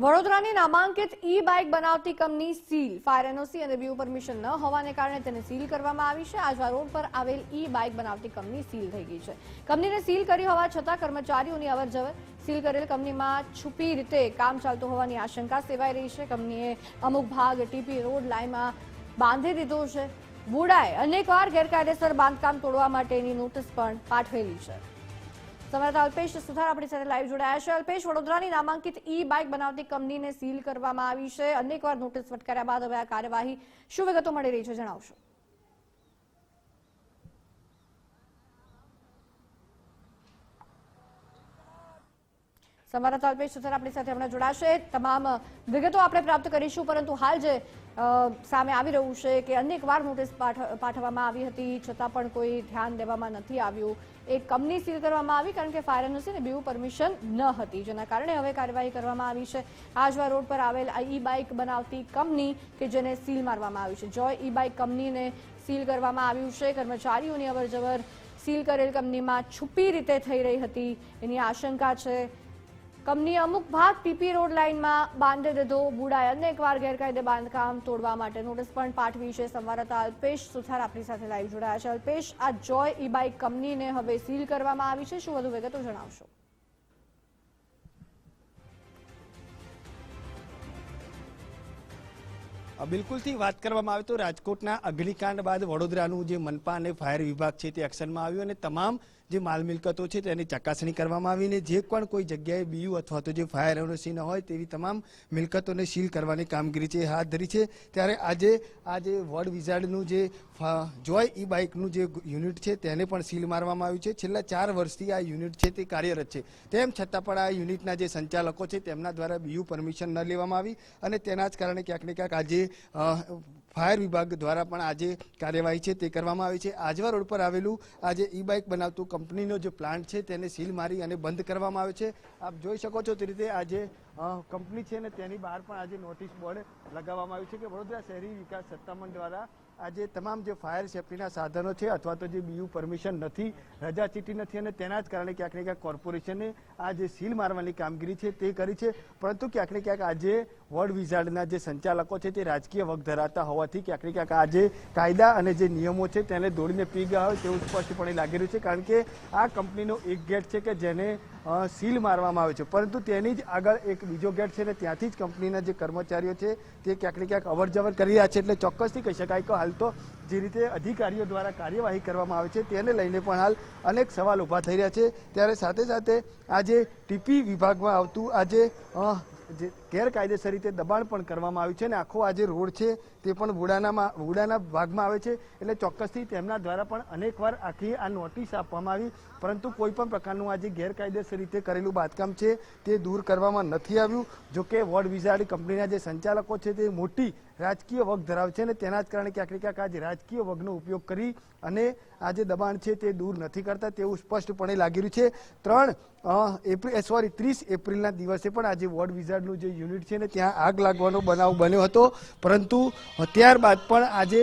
વડોદરાની નામાંકિત ઈ બાઇક બનાવતી કંપની સીલ. ફાયર એનઓસી અને બીયુ પરમિશન ન હોવાને કારણે તેને સીલ કરવામાં આવી છે. આજવા રોડ પર આવેલ ઈ બાઇક બનાવતી કંપની સીલ થઈ ગઈ છે. કંપનીને સીલ કરી હોવા છતાં કર્મચારીઓની અવરજવર સીલ કરેલ કંપનીમાં છુપી રીતે કામ ચાલતું હોવાની આશંકા સેવાઈ રહી છે. કંપનીએ અમુક ભાગ ટીપી રોડ લાઇનમાં બાંધી દીધો છે. વુડાએ અનેકવાર ગેરકાયદેસર બાંધકામ તોડવા માટેની નોટિસ પણ પાઠવેલી છે. સંવાદદાતા અલ્પેશ સુથાર આપણી સાથે લાઈવ જોડાયા છે. અલ્પેશ, વડોદરાની નામાંકિત ઈ બાઇક બનાવતી કંપનીને સીલ કરવામાં આવી છે. અનેકવાર નોટિસ ફટકાર્યા બાદ હવે આ કાર્યવાહી શું વિગતો મળી રહી છે, જણાવશો. સંવાદદાતા તલપેશ સુથાર આપણી સાથે હમણાં જોડાશે. તમામ વિગતો આપણે પ્રાપ્ત કરીશું, પરંતુ હાલ જે સામે આવી રહ્યું છે કે અનેકવાર નોટિસ પાઠ- પાઠવવામાં આવી હતી, છતાં પણ કોઈ ધ્યાન દેવામાં નથી આવ્યું. એક કંપની સીલ કરવામાં આવી કારણ કે ફાયર એનઓસી અને બીયુ પરમિશન ન હતી, જેના કારણે હવે કાર્યવાહી કરવામાં આવી છે. આજવા રોડ પર આવેલ આ ઈ બાઇક બનાવતી કંપની કે જેને સીલ મારવામાં આવી છે. જોય ઈ બાઇક કંપનીને સીલ કરવામાં આવ્યું છે, કર્મચારીઓની અવરજવર સીલ કરેલ કંપનીમાં છુપી રીતે થઈ રહી હતી. એની આશંકા છે કંપનીએ અમુક ભાગ પીપી રોડ લાઇનમાં બાંધી દીધો. બુડાય અને એકવાર ગેરકાયદે બાંધકામ તોડવા માટે નોટિસ પણ પાઠવી છે. સંવાદદાતા અલ્પેશ સુથાર આપણી સાથે લાઈવ જોડાયા છે. અલ્પેશ, આ જોય ઈ બાઇક કંપનીને હવે સીલ કરવામાં આવી છે. શું વધુ વિગતો જણાવશો? બિલકુલથી વાત કરવામાં આવે તો રાજકોટના અગ્નિકાંડ બાદ વડોદરાનું જે મનપા અને ફાયર વિભાગ છે તે એક્શનમાં આવ્યું અને તમામ જે માલ મિલકતો છે તેની ચકાસણી કરવામાં આવીને જે પણ કોઈ જગ્યાએ બીયુ અથવા તો જે ફાયર એનઓસી ન હોય તેવી તમામ મિલકતોને સીલ કરવાની કામગીરી છે હાથ ધરી છે. ત્યારે આજે આ જે વર્ડ વિઝાર્ડનું જે જોય ઈ બાઇકનું જે યુનિટ છે તેને પણ સીલ મારવામાં આવ્યું છે. છેલ્લા ચાર વર્ષથી આ યુનિટ છે તે કાર્યરત છે. તેમ છતાં પણ આ યુનિટના જે સંચાલકો છે તેમના દ્વારા બીયુ પરમિશન ન લેવામાં આવી અને તેના જ કારણે ક્યાંક ને ક્યાંક આજે ફાયર વિભાગ દ્વારા પણ આજે કાર્યવાહી છે તે કરવામાં આવી છે. આજવા રોડ પર આવેલું આ જે ઈ બાઇક બનાવતું કંપનીનો જે પ્લાન્ટ છે તેને સીલ મારી અને બંધ કરવામાં આવે છે. આપ જોઈ શકો છો તે રીતે આજે કંપની છે ને તેની બહાર પણ આજે નોટિસ બોર્ડ લગાવવામાં આવ્યું છે કે વડોદરા શહેરી વિકાસ સત્તામંડળ દ્વારા આજે તમામ જે ફાયર સેફટીના સાધનો છે અથવા તો જે બીયુ પરમિશન નથી, રજા ચીટી નથી અને તેના જ કારણે ક્યાંક ક્યાંક કોર્પોરેશને આ જે સીલ મારવાની કામગીરી છે તે કરી છે. પરંતુ ક્યાંક ક્યાંક આજે વર્લ્ડ વિઝાર્ડના જે સંચાલકો છે તે રાજકીય વગ ધરાવતા હોવાથી ક્યાંક ક્યાંક આજે કાયદા અને જે નિયમો છે તેને દોડીને પી ગયા હોય તેવું સ્પષ્ટપણે લાગી રહ્યું છે. કારણ કે આ કંપનીનો એક ગેટ છે કે જેને સીલ મારવામાં આવે છે. પરંતુ તેની જ આગળ એક બીજો ગેટ છે ને ત્યાંથી જ કંપનીના જે કર્મચારીઓ છે તે ક્યાંક ને ક્યાંક અવર જવર કરી રહ્યા છે. એટલે ચોક્કસથી કહી શકાય કે હાલ તો જે રીતે અધિકારીઓ દ્વારા કાર્યવાહી કરવામાં આવે છે તેને લઈને પણ હાલ અનેક સવાલ ઊભા થઈ રહ્યા છે. ત્યારે સાથે સાથે આજે ટીપી વિભાગમાં આવતું આજે ગેરકાયદેસર રીતે દબાણ પણ કરવામાં આવ્યું છે અને આખો આ જે રોડ છે તે પણ વુડાનામાં, વુડાના ભાગમાં આવે છે. એટલે ચોક્કસથી તેમના દ્વારા પણ અનેકવાર આખી આ નોટિસ આપવામાં આવી. પરંતુ કોઈ પણ પ્રકારનું આ જે ગેરકાયદેસર રીતે કરેલું બાંધકામ છે તે દૂર કરવામાં નથી આવ્યું. જો કે વોર્ડ વિઝાર્ડ કંપનીના જે સંચાલકો છે તે મોટી રાજકીય વગ ધરાવે છે અને તેના જ કારણે ક્યાંક ને ક્યાંક આ જે રાજકીય વગનો ઉપયોગ કરી અને આ જે દબાણ છે તે દૂર નથી કરતા તેવું સ્પષ્ટપણે લાગી રહ્યું છે. ત્રણ એપ્રિલ સોરી ત્રીસ એપ્રિલના દિવસે પણ આજે વોર્ડ વિઝાર્ડનું જે યુનિટ છે ને, ત્યાં આગ લાગવાનો બનાવ બન્યો હતો. પરંતુ ત્યારબાદ પણ આજે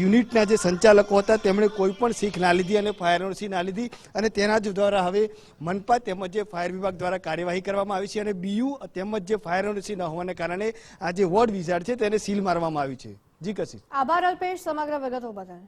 યુનિટના જે સંચાલકો હતા, તેમણે કોઈ પણ શીખ ના લીધી અને ફાયર એનઓસી ના લીધી. અને તેના જ દ્વારા હવે મનપા તેમજ જે ફાયર વિભાગ દ્વારા કાર્યવાહી કરવામાં આવી છે અને બીયુ તેમજ જે ફાયર એનઓસી ન હોવાને કારણે આ જે વર્લ્ડ વિઝાર્ડ છે, તેને સીલ મારવામાં આવી છે. જી, કશિશ. આભાર અલ્પેશ, સમગ્ર વિગતો બદલ